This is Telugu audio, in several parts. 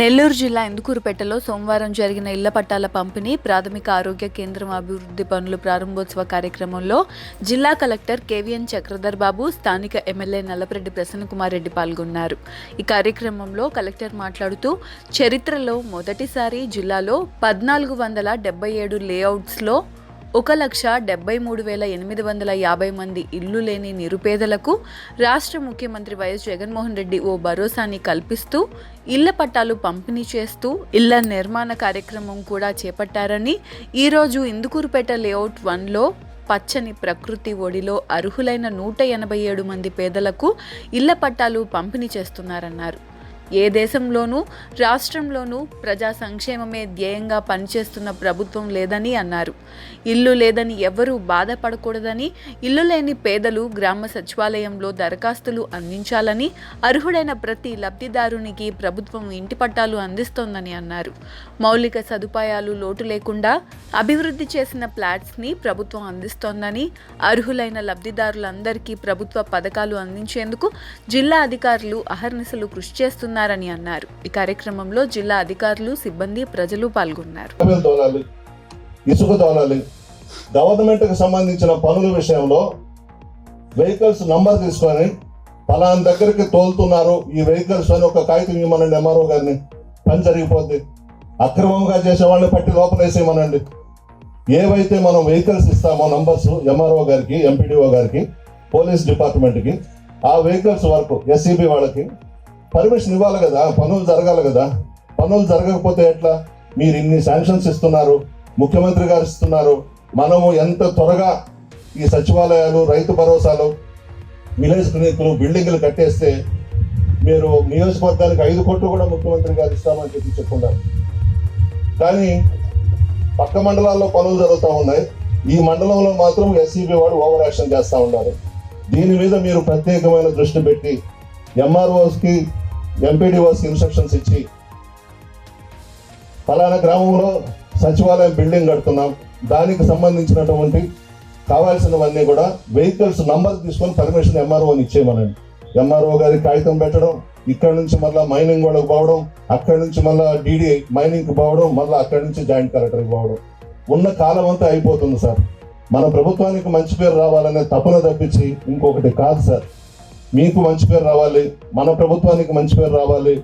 నెల్లూరు జిల్లా ఇందుకూరుపేటలో సోమవారం జరిగిన ఇళ్ళ పట్టాల పంపిణీ ప్రాథమిక ఆరోగ్య కేంద్రం అభివృద్ధి పనుల ప్రారంభోత్సవ కార్యక్రమంలో జిల్లా కలెక్టర్ కేవీఎన్ చక్రధర్ బాబు స్థానిక ఎమ్మెల్యే నల్లపరెడ్డి ప్రసన్నకుమార్ రెడ్డి పాల్గొన్నారు. ఈ కార్యక్రమంలో కలెక్టర్ మాట్లాడుతూ చరిత్రలో మొదటిసారి జిల్లాలో పద్నాలుగు వందల డెబ్బై ఏడు లేఅవుట్స్లో ఒక లక్ష డెబ్బై మూడు వేల ఎనిమిది వందల యాభై మంది ఇల్లు లేని నిరుపేదలకు రాష్ట్ర ముఖ్యమంత్రి వైఎస్ జగన్మోహన్ రెడ్డి ఓ భరోసాని కల్పిస్తూ ఇళ్ళ పట్టాలు పంపిణీ చేస్తూ ఇళ్ళ నిర్మాణ కార్యక్రమం కూడా చేపట్టారని ఈరోజు ఇందుకూరుపేట లేఅవుట్ వన్లో పచ్చని ప్రకృతి ఒడిలో అర్హులైన నూట ఎనభై ఏడు మంది పేదలకు ఇళ్ళ పట్టాలు పంపిణీ చేస్తున్నారన్నారు. ఏ దేశంలోనూ రాష్ట్రంలోనూ ప్రజా సంక్షేమమే ధ్యేయంగా పనిచేస్తున్న ప్రభుత్వం లేదని అన్నారు. ఇల్లు లేదని ఎవరూ బాధపడకూడదని ఇల్లు లేని పేదలు గ్రామ సచివాలయంలో దరఖాస్తులు అందించాలని అర్హుడైన ప్రతి లబ్ధిదారునికి ప్రభుత్వం ఇంటి పట్టాలు అందిస్తోందని అన్నారు. మౌలిక సదుపాయాలు లోటు లేకుండా అభివృద్ధి చేసిన ప్లాట్స్ని ప్రభుత్వం అందిస్తోందని అర్హులైన లబ్ధిదారులందరికీ ప్రభుత్వ పథకాలు అందించేందుకు జిల్లా అధికారులు అహర్నిశలు కృషి చేస్తున్నారని అన్నారు. ఈ కార్యక్రమంలో జిల్లా అధికారులు సిబ్బంది ప్రజలు పాల్గొన్నారు. తోలాలి ఇసుక తోలాలి గవర్నమెంట్కి సంబంధించిన పనుల విషయంలో వెహికల్స్ నంబర్ తీసుకొని ఫలానా దగ్గరికి తోలుతున్నారు ఈ వెహికల్స్ అని ఒక కాగితం ఇవ్వమనండి ఎంఆర్ఓ గారిని. పని జరిగిపోద్ది. అక్రమంగా చేసే వాళ్ళని పట్టి లోపలేసేయమనండి ఏవైతే మనం వెహికల్స్ ఇస్తామో నంబర్స్ ఎంఆర్ఓ గారికి ఎంపీడీఓ గారికి పోలీస్ డిపార్ట్మెంట్కి ఆ వెహికల్స్ వరకు ఎస్సీబీ వాళ్ళకి పర్మిషన్ ఇవ్వాలి కదా పనులు జరగాలి కదా. పనులు జరగకపోతే ఎట్లా? మీరు ఇన్ని శాంక్షన్స్ ఇస్తున్నారు ముఖ్యమంత్రి గారు ఇస్తున్నారు మనము ఎంత త్వరగా ఈ సచివాలయాలు రైతు భరోసాలు విలేజ్ క్లినిక్లు బిల్డింగ్లు కట్టేస్తే మీరు నియోజకవర్గానికి ఐదు కోట్లు కూడా ముఖ్యమంత్రి గారు ఇస్తామని చెప్పి చెప్పుకున్నారు. కానీ పక్క మండలాల్లో పనులు జరుగుతూ ఉన్నాయి. ఈ మండలంలో మాత్రం ఎస్సీబీ వాడు ఓవర్ యాక్షన్ చేస్తూ ఉన్నారు. దీని మీద మీరు ప్రత్యేకమైన దృష్టి పెట్టి ఎంఆర్ఓస్కి ఎంపీడీఓస్ ఇన్స్ట్రక్షన్స్ ఇచ్చి ఫలానా గ్రామంలో సచివాలయం బిల్డింగ్ కడుతున్నాం. దానికి సంబంధించినటువంటి కావాల్సినవన్నీ కూడా వెహికల్స్ నంబర్ తీసుకొని పర్మిషన్ ఎంఆర్ఓని ఇచ్చేయమనండి. ఎంఆర్ఓ గారికి కాగితం పెట్టడం ఇక్కడ నుంచి మళ్ళీ మైనింగ్ వాళ్ళకి పోవడం అక్కడి నుంచి మళ్ళీ డీడీ మైనింగ్కి పోవడం మళ్ళీ అక్కడి నుంచి జాయింట్ కలెక్టర్కి పోవడం. ఉన్న కాలం అంతా అయిపోతుంది సార్. మన ప్రభుత్వానికి మంచి పేరు రావాలనే తపన తప్పించి ఇంకొకటి కాదు సార్. మీకు మంచి పేరు రావాలి మన ప్రభుత్వానికి మంచి పేరు రావాలి.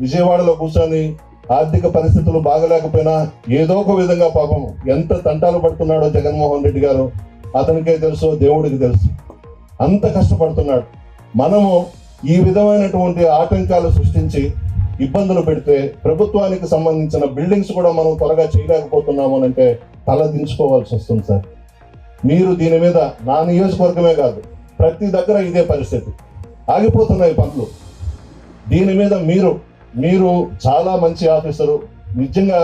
విజయవాడలో కూర్చొని ఆర్థిక పరిస్థితులు బాగలేకపోయినా ఏదో ఒక విధంగా పాపం ఎంత తంటాలు పడుతున్నాడో జగన్మోహన్ రెడ్డి గారు అతనికే తెలుసు దేవుడికి తెలుసు. అంత కష్టపడుతున్నాడు. మనము ఈ విధమైనటువంటి ఆటంకాలు సృష్టించి ఇబ్బందులు పెడితే ప్రభుత్వానికి సంబంధించిన బిల్డింగ్స్ కూడా మనం త్వరగా చేయలేకపోతున్నాము అని అంటే తల దించుకోవాల్సి వస్తుంది సార్. మీరు దీని మీద నా నియోజకవర్గమే కాదు ప్రతి దగ్గర ఇదే పరిస్థితి. ఆగిపోతున్నాయి పనులు దీని మీద మీరు మీరు చాలా మంచి ఆఫీసరు. నిజంగా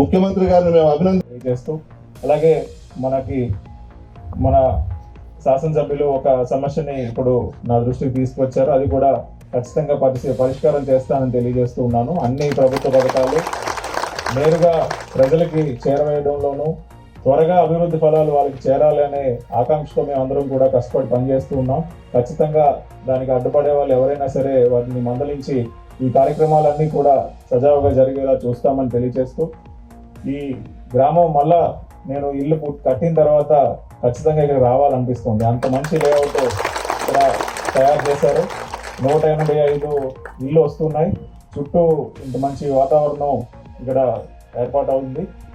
ముఖ్యమంత్రి గారిని మేము అభినంది చేస్తూ అలాగే మనకి మన శాసనసభ్యులు ఒక సమస్యని ఇప్పుడు నా దృష్టికి తీసుకొచ్చారు. అది కూడా ఖచ్చితంగా పరిశీ పరిష్కారం చేస్తానని తెలియజేస్తూ ఉన్నాను. అన్ని ప్రభుత్వ పథకాలు నేరుగా ప్రజలకి చేరవేయడంలోనూ త్వరగా అభివృద్ధి ఫలాలు వాళ్ళకి చేరాలి అనే ఆకాంక్షతో మేము అందరం కూడా కష్టపడి పనిచేస్తూ ఉన్నాం. ఖచ్చితంగా దానికి అడ్డుపడే వాళ్ళు ఎవరైనా సరే వాటిని మందలించి ఈ కార్యక్రమాలన్నీ కూడా సజావుగా జరిగేలా చూస్తామని తెలియజేస్తూ ఈ గ్రామం మళ్ళా నేను ఇల్లు కట్టిన తర్వాత ఖచ్చితంగా ఇక్కడ రావాలనిపిస్తుంది. అంత మంచి లేఅవుట్ ఇక్కడ తయారు చేశారు. నూట ఎనభై ఐదు ఇల్లు వస్తున్నాయి. చుట్టూ ఇంత మంచి వాతావరణం ఇక్కడ ఏర్పాటు అవుతుంది